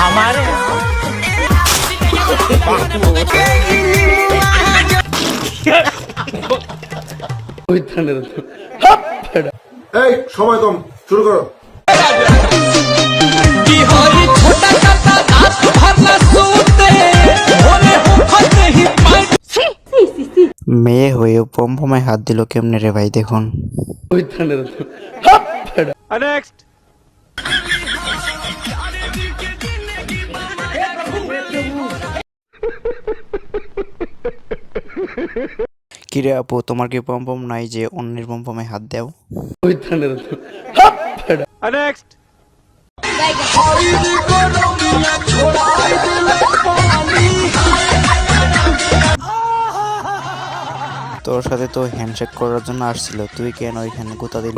हमारे এই সময় কম শুরু করো बिहारी छोटा काका रात भर न सोते भोले हो खत ही पानी মেয়ে হয়েও পম্পমায় হাত দিল কেমনে রে ভাই দেখুন नेक्स्ट কিরে আপু তোমার কি পম নাই যে অন্যের পম হাত দেও? তোর সাথে তো হ্যান্ডশেক করার জন্য আসছিল তুই কেন ওইখানে গোতা দিলি?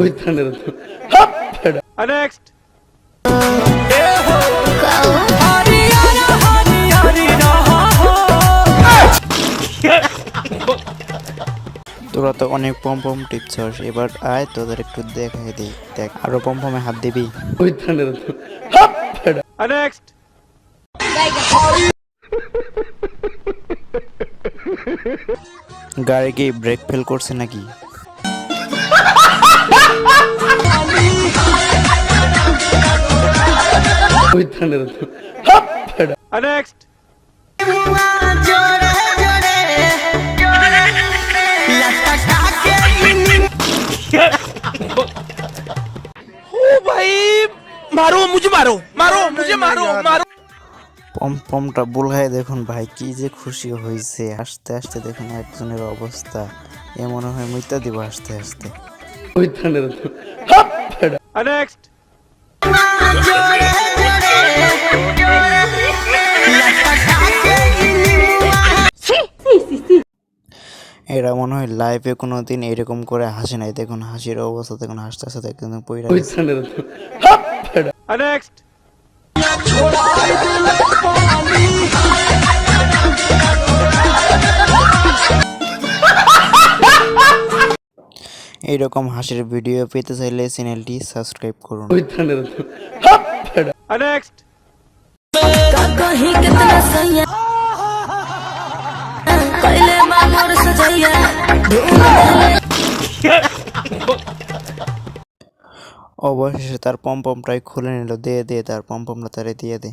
নেক্সট তোরা তো অনেক পম পম টিপছস। এবার আয় তোদের একটু দেখাই দিই দেখ আরও পম পমে হাত দিবি। নেক্সট গাড়ি কি ব্রেক ফেল করছে নাকি? নেক্সট ভাই মারো মুঝে মারো বুলহাই দেখুন ভাই কি যে খুশি হয়েছে আস্তে আস্তে দেখুন একজনের অবস্থা। এ মনে হয় মিতা দিব আস্তে আস্তে। নেক্সট এরা মনে হয় লাইফে কোনো দিন এরকম করে হাসি নাই। দেখুন হাসির অবস্থা দেখুন হাসতে হাসতে একদম পইরা নেক্সট এইরকম হাসির ভিডিও পেতে চাইলে চ্যানেলটি সাবস্ক্রাইব করুন। অবশেষে তার পম্পম প্রায় খুলে নিল। দে দে তার পম্পমটা তারে দিয়ে দে।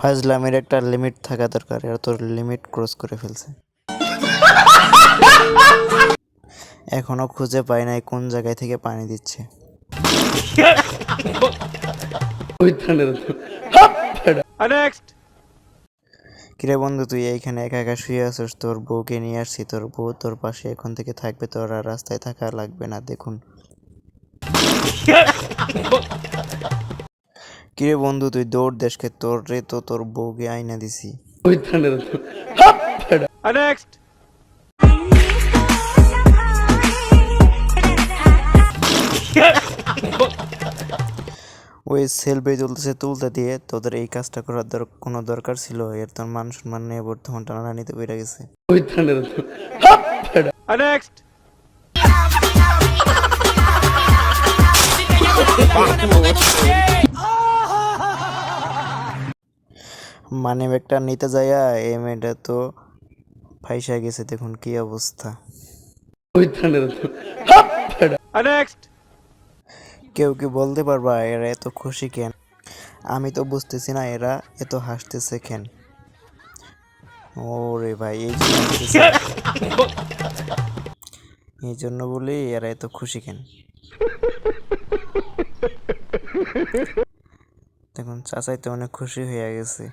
ফাজলামের একটা লিমিট থাকা দরকার আর তোর লিমিট ক্রস করে ফেলছে। এখনও খুঁজে পাই নাই কোন জায়গায় থেকে পানি দিচ্ছে। কিরে বন্ধু, তুই এইখানে একা একা শুয়ে আছিস? তোর বউকে নিয়ে আসছি, তোর বউ তোর পাশে এখন থেকে থাকবে, তোর আর রাস্তায় থাকা লাগবে না, দেখুন। কিরে বন্ধু, তুই দৌড় দেশকে তোর রে তো তোর বউকে আইনা দিছি। নেক্সট ওই সেলফে চলতেছে তুলতেছে তুলতে দিয়ে তোদের এই কাজটা করার কোনো দরকার ছিল? এর তোর মান সম্মান নিয়ে বর্তমান টানাটানিতে বেড়ে গেছে। মানে ব্যাগটা নিতে যাইয়া এই মেয়েটা তো ফাইসা গেছে দেখুন কি অবস্থা। নেক্সট কেউ কি বলতে পারবা, এরা এত খুশি কেন? আমি তো বুঝতেছি না এরা এত হাসতেছে কেন। ওরে ভাই, এই এই জন্য বলি এরা এত খুশি কেন? দেখুন, চাচাই তো অনেক খুশি হয়ে গেছে।